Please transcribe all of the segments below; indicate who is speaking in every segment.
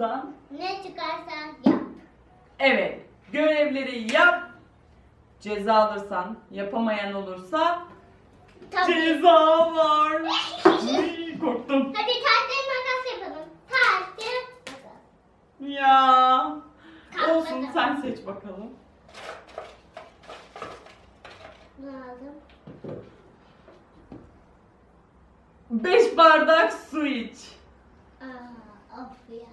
Speaker 1: kutudan.
Speaker 2: Ne çıkarsan yap.
Speaker 1: Evet. Görevleri yap. Ceza alırsan, yapamayan olursa
Speaker 2: Tabii.
Speaker 1: ceza var. Korktum.
Speaker 2: Hadi tahtaya makas yapalım. Tahtaya makas.
Speaker 1: Ya. Olsun sen seç bakalım.
Speaker 2: Aldım?
Speaker 1: 5 bardak su iç.
Speaker 2: Aa, of ya.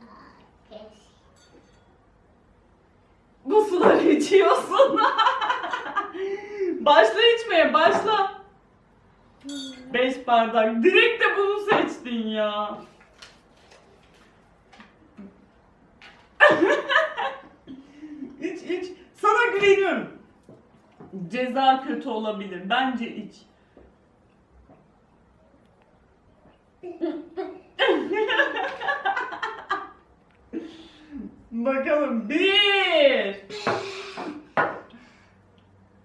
Speaker 1: Bu suları içiyorsun. başla içmeye başla. 5 bardak. Direkt de bunu seçtin ya. iç iç. Sana güveniyorum. Ceza kötü olabilir. Bence iç. Bakalım. Bir.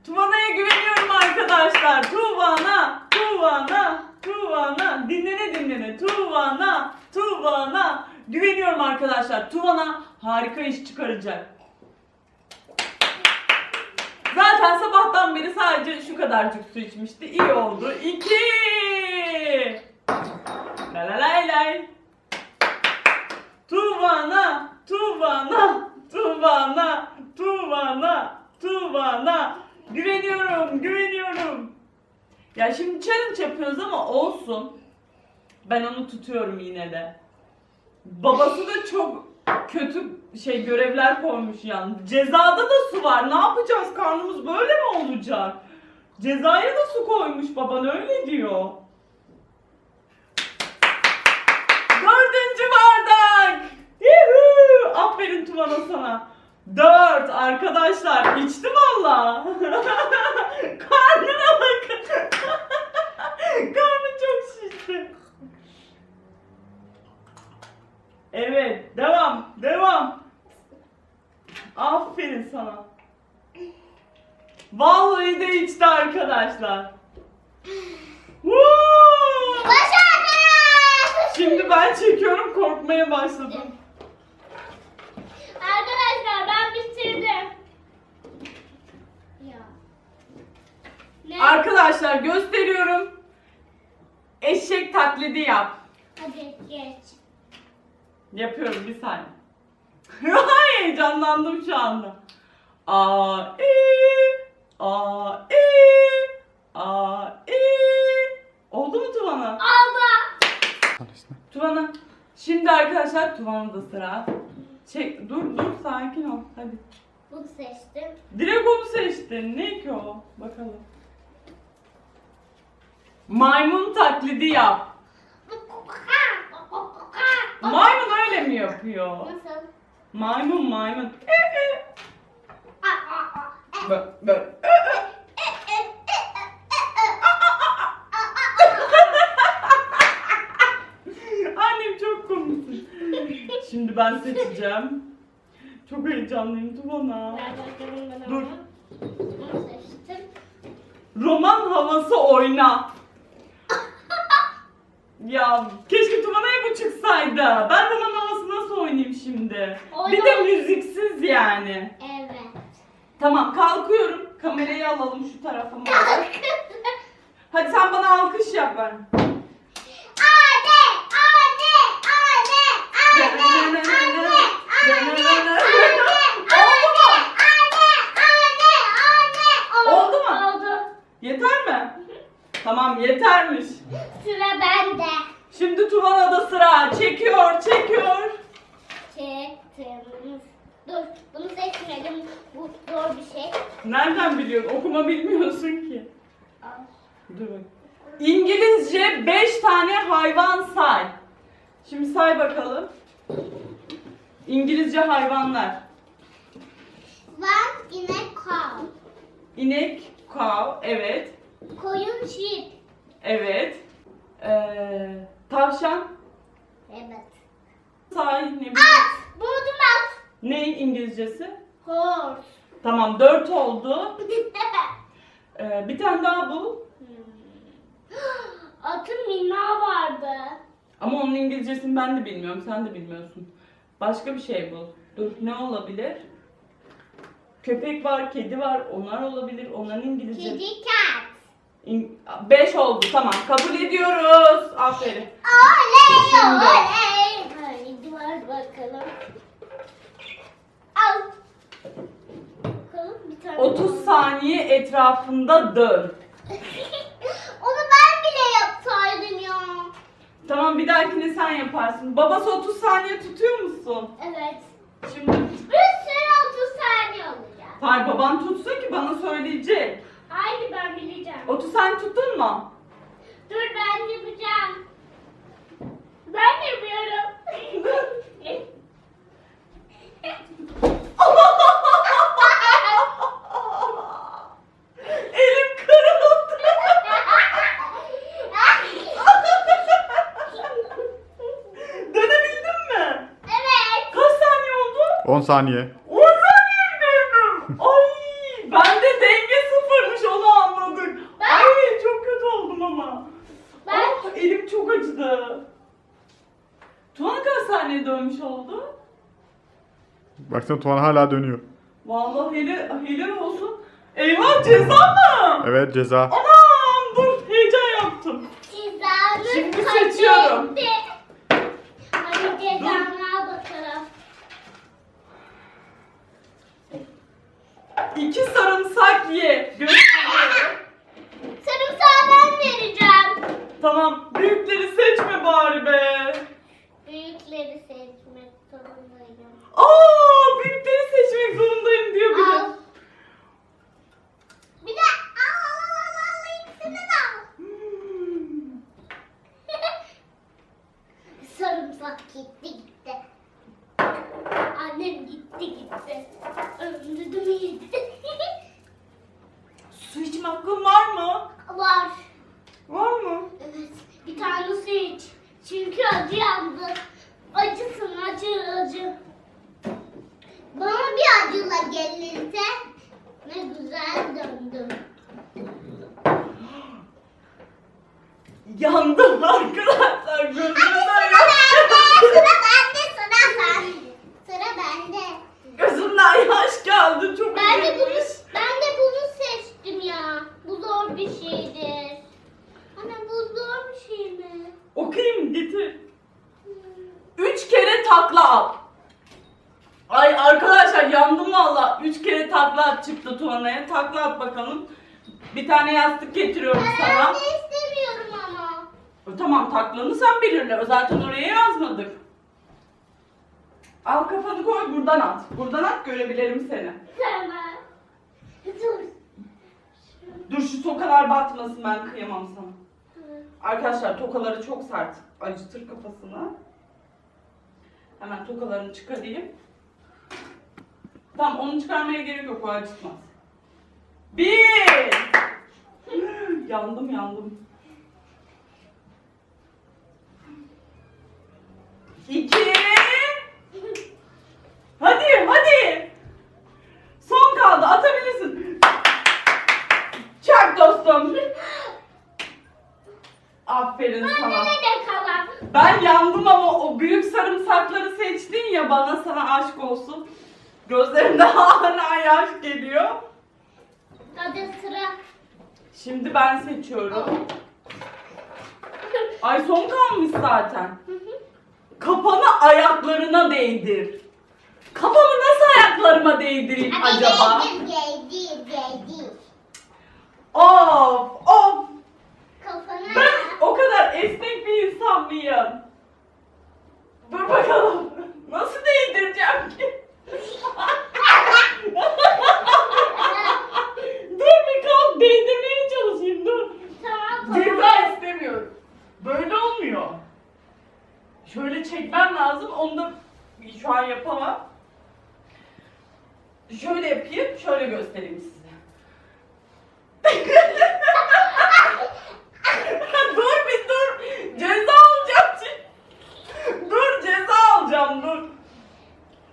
Speaker 1: Tuvana'ya güveniyorum arkadaşlar. Tuvana, Tuvana, Tuvana. Dinlene dinlene. Tuvana, Tuvana. Güveniyorum arkadaşlar. Tuvana harika iş çıkaracak. Zaten sabahtan beri sadece şu kadarcık su içmişti. İyi oldu. İki. La la lay lay. Tuvana, Tuvana, Tuvana, Tuvana, Tuvana. Güveniyorum, güveniyorum. Ya şimdi challenge yapıyoruz ama olsun. Ben onu tutuyorum yine de. Babası da çok kötü şey görevler koymuş yani. Cezada da su var. Ne yapacağız? Karnımız böyle mi olacak? Cezaya da su koymuş baban öyle diyor. Dördüncü bardak. Yuhu! Aferin Tuvana sana. Dört arkadaşlar içti valla. Karnına bakın. Karnı çok şişti. Evet devam devam. Aferin sana. Vallahi de içti arkadaşlar. Woo!
Speaker 2: Başardık!
Speaker 1: Şimdi ben çekiyorum korkmaya başladım.
Speaker 2: Arkadaşlar ben bitirdim. Ya. Ne?
Speaker 1: Arkadaşlar gösteriyorum. Eşek taklidi yap.
Speaker 2: Hadi geç.
Speaker 1: Yapıyorum bir saniye. Heyecanlandım şu anda. A e a e a e Oldu mu Tuvana?
Speaker 2: Aldı.
Speaker 1: Tuvana. Şimdi arkadaşlar Tuvana'da sıra. Çek dur dur sakin ol. Hadi.
Speaker 2: Bunu seçtim.
Speaker 1: Direkt onu seçtin. Ne ki o? Bakalım. Maymun taklidi yap. Maymun öyle mi yapıyor?
Speaker 2: Nasıl?
Speaker 1: Maymun maymun. Annem çok komiksin. Şimdi ben seçeceğim. Çok heyecanlıyım Tuvana. Dur.
Speaker 2: Bunu seçtim.
Speaker 1: Roman havası oyna. Ya keşke Tuvana'ya bu çıksaydı. Ben roman oynayayım şimdi? Bir de
Speaker 2: Oyna.
Speaker 1: müziksiz yani.
Speaker 2: Evet.
Speaker 1: Tamam kalkıyorum. Kamerayı alalım şu tarafa. Hadi sen bana alkış yap ben.
Speaker 2: Anne, anne, anne, anne, anne, anne, anne, anne,
Speaker 1: Oldu mu?
Speaker 2: Oldu.
Speaker 1: Yeter mi? Tamam yetermiş.
Speaker 2: Sıra bende.
Speaker 1: Şimdi Tuvana'da sıra. Çekiyor, çekiyor.
Speaker 2: Çektim. Dur, bunu seçmedim. Bu zor bir şey.
Speaker 1: Nereden biliyorsun? Okuma bilmiyorsun ki. Dur bak. İngilizce 5 tane hayvan say. Şimdi say bakalım. İngilizce hayvanlar.
Speaker 2: One inek cow.
Speaker 1: İnek, cow, evet.
Speaker 2: Koyun sheep.
Speaker 1: Evet. Ee, tavşan,
Speaker 2: Evet.
Speaker 1: say, ne bileyim.
Speaker 2: At. Buldum at.
Speaker 1: Ne İngilizcesi?
Speaker 2: Horse.
Speaker 1: Tamam 4 oldu. Ee, bir tane daha bul.
Speaker 2: Atın minna vardı.
Speaker 1: Ama onun İngilizcesini ben de bilmiyorum, sen de bilmiyorsun. Başka bir şey bul. Dur ne olabilir? Köpek var, kedi var. Onlar olabilir. Onların İngilizce.
Speaker 2: Kedi cat.
Speaker 1: İng- Beş oldu. Tamam. Kabul ediyoruz. Aferin.
Speaker 2: Oley
Speaker 1: Şimdi.
Speaker 2: oley. Haydi var bakalım. Al. Bakalım bir tane.
Speaker 1: 30 saniye etrafında dön.
Speaker 2: Onu ben bile yapsaydım ya.
Speaker 1: Tamam bir dahakine sen yaparsın. Babası 30 saniye tutuyor musun?
Speaker 2: Evet.
Speaker 1: Şimdi
Speaker 2: Bir sürü 30 saniye olacak.
Speaker 1: Hayır baban tutsa ki bana söyleyecek.
Speaker 2: Haydi ben bileceğim.
Speaker 1: 30 saniye tuttun mu?
Speaker 2: Dur ben yapacağım. Ben yapıyorum.
Speaker 1: Elim kırıldı. Dönebildin mi?
Speaker 2: evet.
Speaker 1: Kaç saniye oldu?
Speaker 3: 10 saniye.
Speaker 1: 10 saniye döndüm. Ay bende denge sıfırmış onu anladık.
Speaker 2: Ben-
Speaker 1: Ay çok kötü oldum ama.
Speaker 2: Ben-
Speaker 1: Ah, elim çok acıdı. Tuana kaç saniye dönmüş oldu?
Speaker 3: Baksana Tuana hala dönüyor.
Speaker 1: Vallahi hele, helal olsun. Eyvah ceza mı?
Speaker 3: Evet ceza.
Speaker 1: Anam dur heyecan yaptım.
Speaker 2: Cezanı
Speaker 1: Şimdi
Speaker 2: hak
Speaker 1: seçiyorum.
Speaker 2: etti. Hadi cezanı al bakalım.
Speaker 1: İki sarımsak ye. Gösteriyorum.
Speaker 2: Sarımsağı ben vereceğim.
Speaker 1: tamam büyükleri bari be.
Speaker 2: Büyükleri seçmek zorundayım.
Speaker 1: Aa büyükleri seçmek zorundayım diyor bir
Speaker 2: Al.
Speaker 1: de.
Speaker 2: Bir de al al al al al ikisini de al.
Speaker 1: Hmm.
Speaker 2: Sarımsak gitti gitti. Annem gitti gitti. Öldürdüm yedi.
Speaker 1: Su içme hakkın var mı?
Speaker 2: Var.
Speaker 1: Var mı?
Speaker 2: Evet. Bir tane su iç. Çünkü acı yandı. Acısın acı acı. Bana bir acıyla gelirse ne güzel döndüm.
Speaker 1: Yandım arkadaşlar gözümden
Speaker 2: Sıra bende, sıra bende. Sıra bende.
Speaker 1: Gözümden yaş geldi çok
Speaker 2: Ben de bunu,
Speaker 1: üzülmüş.
Speaker 2: ben de bunu seçtim ya. Bu zor bir şeydir. Anne bu zor bir şey mi?
Speaker 1: Okuyayım getir. Üç kere takla at. Ay arkadaşlar yandım valla. Üç kere takla at çıktı Tuana'ya. Takla at bakalım. Bir tane yastık getiriyorum
Speaker 2: Ben
Speaker 1: sana.
Speaker 2: de istemiyorum ama.
Speaker 1: E, Tamam taklanı sen belirle. Zaten oraya yazmadık. Al kafanı koy buradan at. Buradan at görebilirim seni.
Speaker 2: Tamam. Dur.
Speaker 1: Dur şu tokalar batmasın ben kıyamam sana. Arkadaşlar tokaları çok sert. Acıtır kafasını. Hemen tokalarını çıkarayım. Tamam onu çıkarmaya gerek yok o acıtmaz. Bir. yandım yandım. İki. Hadi hadi. Son kaldı atabilirsin. Çak dostum. Aferin
Speaker 2: Anne
Speaker 1: sana.
Speaker 2: ne de kalan.
Speaker 1: Ben yandım ama o büyük sarımsakları seçtin ya bana sana aşk olsun. Gözlerimde hala yaş geliyor.
Speaker 2: Hadi sıra.
Speaker 1: Şimdi ben seçiyorum. Ay son kalmış zaten. Kafanı ayaklarına değdir. Kafamı nasıl ayaklarıma değdireyim acaba?
Speaker 2: Geldi, geldi.
Speaker 1: Of of.
Speaker 2: Kafana.
Speaker 1: Ben o kadar esnek bir insan mıyım? Dur bakalım. Nasıl değdireceğim ki? dur bir kalk değdirmeye çalışayım dur.
Speaker 2: Tamam
Speaker 1: Ceza
Speaker 2: tamam.
Speaker 1: istemiyorum. Böyle olmuyor. Şöyle çekmem lazım. Onu da şu an yapamam. Şöyle yapayım, şöyle göstereyim size. Yağmur.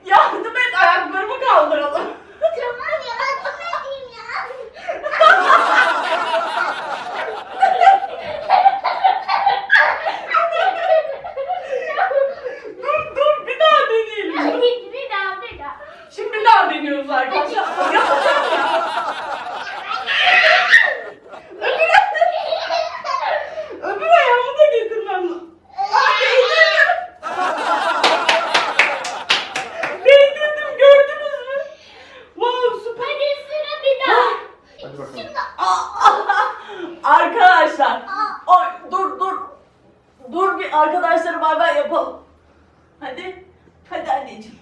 Speaker 1: Yardım et ayaklarımı kaldıralım. arkadaşlara bay bay yapalım. Hadi. Hadi anneciğim.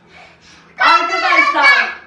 Speaker 2: Arkadaşlar.